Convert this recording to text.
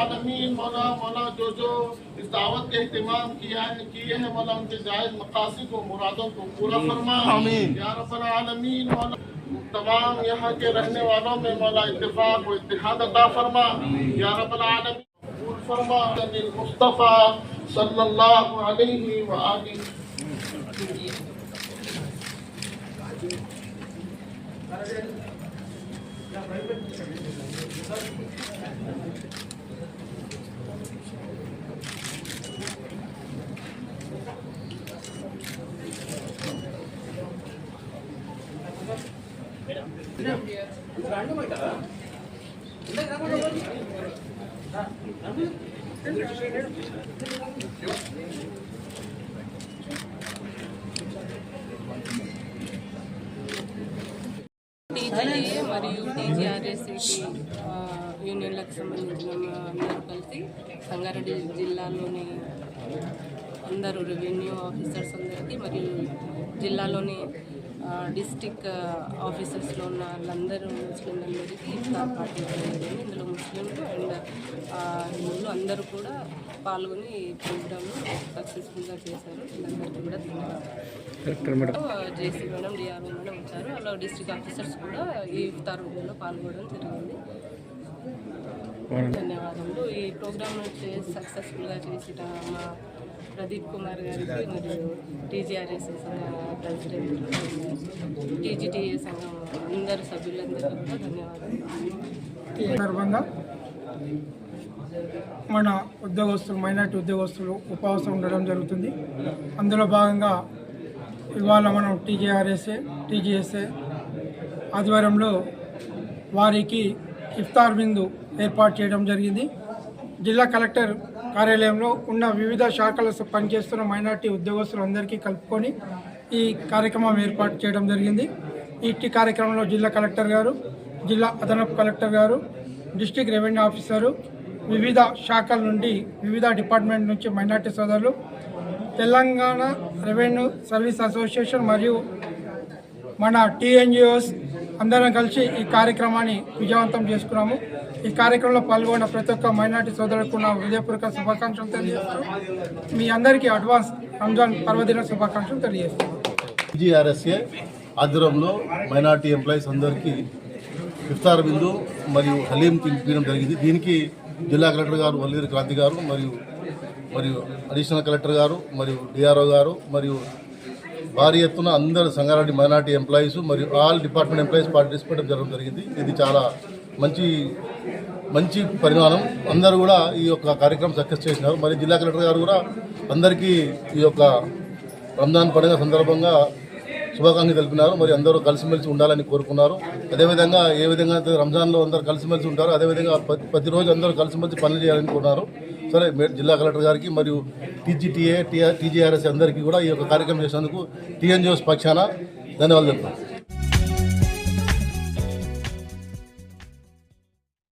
العالمین مولا مولا جو جو اس دعوت کے اہتمام کیا ہے کیے ہیں مولا ان کے جائز مقاصد و مرادوں کو پورا جی، فرما آمین۔ یا رب العالمین مولا تمام یہاں کے رہنے والوں میں مولا اتفاق و اتحاد عطا فرما۔ یا رب العالمین قبول فرما۔ المصطفیٰ صلی اللہ علیہ وآلہ۔ TGA మరియు TGRS యూనియన్లకు సంబంధించిన అందరూ కలిసి సంగారెడ్డి జిల్లాలోని అందరూ రెవెన్యూ ఆఫీసర్స్ అందరికీ మరియు జిల్లాలోని డిస్టిక్ ఆఫీసర్స్లో ఉన్న వాళ్ళందరూ ముస్లింలందరికీ ఇఫ్తార్ పార్టీ జరిగింది ఇందులో ముస్లింలు అండ్ హిందువులు అందరూ కూడా పాల్గొని ఈ ప్రోగ్రామ్ను సక్సెస్ఫుల్గా చేశారు. వీళ్ళందరికీ కూడా ధన్యవాదాలు. జేసీ మేడం డిఆర్ఓ మేడం వచ్చారు. అలా డిస్ట్రిక్ట్ ఆఫీసర్స్ కూడా ఈ ఇఫ్తార్ పాల్గొనడం జరిగింది. ధన్యవాదములు. ఈ ప్రోగ్రామ్ సక్సెస్ఫుల్గా చేసిన మా ప్రదీప్ కుమార్ గారికి మరియు టీజీఆర్ఎస్ సంఘం ప్రెసిడెంట్ టీజీటీఏ సంఘం అందరు సభ్యులందరికీ కూడా ధన్యవాదాలు సందర్భంగా మన ఉద్యోగస్తులు మైనార్టీ ఉద్యోగస్తులు ఉపవాసం ఉండడం జరుగుతుంది. అందులో భాగంగా ఇవాళ మనం టీజేఆర్ఎస్ఏ టీజీఎస్ఏ ఆధ్వర్యంలో వారికి ఇఫ్తార్ విందు ఏర్పాటు చేయడం జరిగింది. జిల్లా కలెక్టర్ కార్యాలయంలో ఉన్న వివిధ శాఖల పనిచేస్తున్న మైనార్టీ ఉద్యోగస్తులందరికీ కలుపుకొని ఈ కార్యక్రమం ఏర్పాటు చేయడం జరిగింది. ఈ కార్యక్రమంలో జిల్లా కలెక్టర్ గారు జిల్లా అదనపు కలెక్టర్ గారు డిస్టిక్ రెవెన్యూ ఆఫీసరు వివిధ శాఖల నుండి వివిధ డిపార్ట్మెంట్ నుంచి మైనార్టీ సోదరులు తెలంగాణ రెవెన్యూ సర్వీస్ అసోసియేషన్ మరియు మన టీఎన్జిఓస్ అందరం కలిసి ఈ కార్యక్రమాన్ని విజయవంతం చేసుకున్నాము. ఈ కార్యక్రమంలో పాల్గొన్న ప్రతి ఒక్క మైనార్టీ సోదరులకు నా హృదయపూర్వక శుభాకాంక్షలు తెలియజేస్తూ మీ అందరికీ అడ్వాన్స్ రంజాన్ పర్వదిన శుభాకాంక్షలు తెలియజేస్తున్నాను జిఆర్ఎస్ఏ ఆధ్వర్యంలో మైనార్టీ ఎంప్లాయీస్ అందరికీ ఇఫ్తార్ బిందు మరియు హలీం తినిపించడం జరిగింది. దీనికి జిల్లా కలెక్టర్ గారు వల్లీరు క్రాంతి గారు మరియు మరియు అడిషనల్ కలెక్టర్ గారు మరియు డిఆర్ఓ గారు మరియు భారీ ఎత్తున అందరు సంగారెడ్డి మైనార్టీ ఎంప్లాయీస్ మరియు ఆల్ డిపార్ట్మెంట్ ఎంప్లాయీస్ పార్టిసిపేట్ జరగడం జరిగింది. ఇది చాలా మంచి మంచి పరిమాణం అందరూ కూడా ఈ యొక్క కార్యక్రమం సక్సెస్ చేసినారు. మరి జిల్లా కలెక్టర్ గారు కూడా అందరికీ ఈ యొక్క రంజాన్ పండుగ సందర్భంగా శుభాకాంక్షలు తెలిపినారు. మరి అందరూ కలిసిమెలిసి ఉండాలని కోరుకున్నారు. అదేవిధంగా ఏ విధంగా అయితే రంజాన్లో అందరూ కలిసిమెలిసి ఉంటారు అదేవిధంగా ప్రతిరోజు అందరూ కలిసిమెలిసి పనులు చేయాలని కోరుకున్నారు. సరే జిల్లా కలెక్టర్ గారికి మరియు టీజీటీఏ టీఆర్ టీజీఆర్ఎస్ అందరికీ కూడా ఈ యొక్క కార్యక్రమం చేసినందుకు టీఎన్జిఓస్ పక్షాన ధన్యవాదాలు చెప్తాను